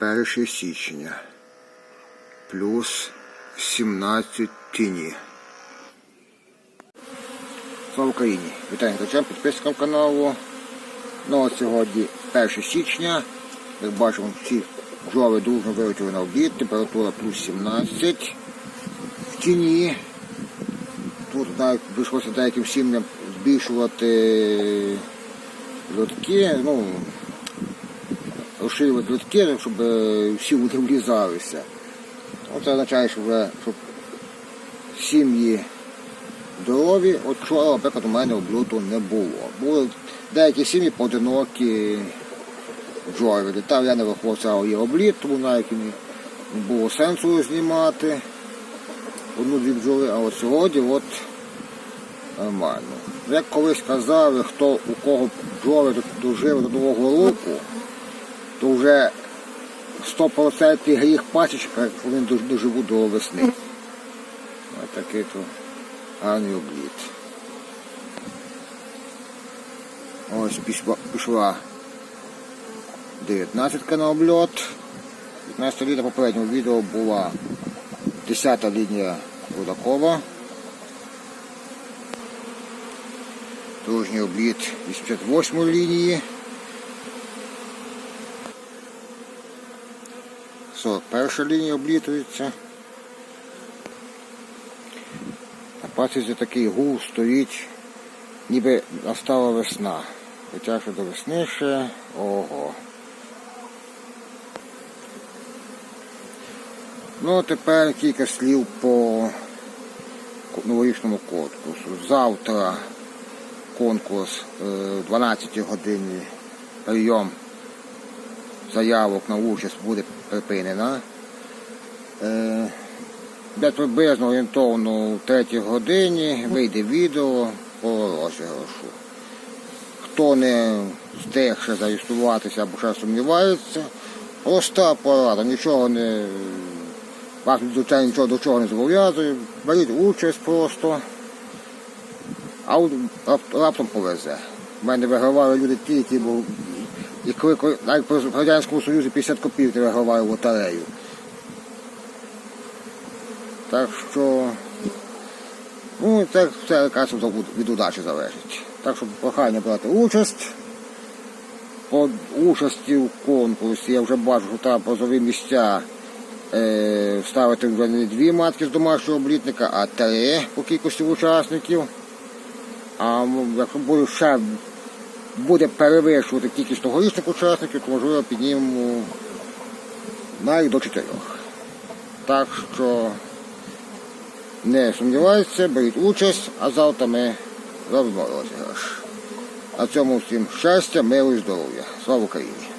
1 січня. Плюс 17 тіні. Слава Україні! Вітаю глядачам, підписникам каналу. Ну от сьогодні 1 січня. Як бачимо, всі бджоли дружно вилетіли на обід, температура плюс 17 в тіні. Тут навіть прийшлося деяким сім'ям збільшувати льотки, ну, розширювати льотки, щоб е, всі. Ну, Це означає, що вже щоб сім'ї здорові, от вчора, наприклад, у мене облюту не було. Були деякі сім'ї поодинокі бджоли. Там я не виходив її обліт, тому навіть не було сенсу знімати одну-дві бджоли, а от сьогодні от нормально. Як колись казали, хто у кого бджоли дожив до Нового року, то вже 100% гріх пасічка, як вони дож- доживуть до весни. Ось такий то гарний обліт. Ось пішла, пішла 19 на обльот. 15 лінія попереднього відео була 10 лінія Рудакова. Дружній обліт 88 лінії. 41 лінія облітується. На пасіці такий гул стоїть, ніби настала весна. Хоча що до весни ще ого. Ну, тепер кілька слів по новорічному конкурсу. Завтра конкурс е, в 12 годині прийом заявок на участь буде припинена. Е, Десь приблизно орієнтовно у 3 годині вийде відео по розіграшу. Хто не встиг ще зареєструватися або ще сумнівається, проста порада, нічого не. Вас, нічого до чого не зобов'язує, беріть участь просто, а раптом повезе. У мене вигравали люди ті, які і коли, навіть по Радянському Союзі 50 копійок ти вигравали в лотерею. Так що, ну, це все якраз від удачі залежить. Так що прохання брати участь. По участі в конкурсі я вже бачу, що треба прозові місця е, ставити вже не дві матки з домашнього облітника, а три по кількості учасників. А якщо буде ще буде перевищувати кількість тогорічних учасників, то можливо піднімемо навіть до чотирьох. Так що не сумнівайтеся, беріть участь, а завтра ми розіграш. На цьому всім щастя, миру і здоров'я. Слава Україні!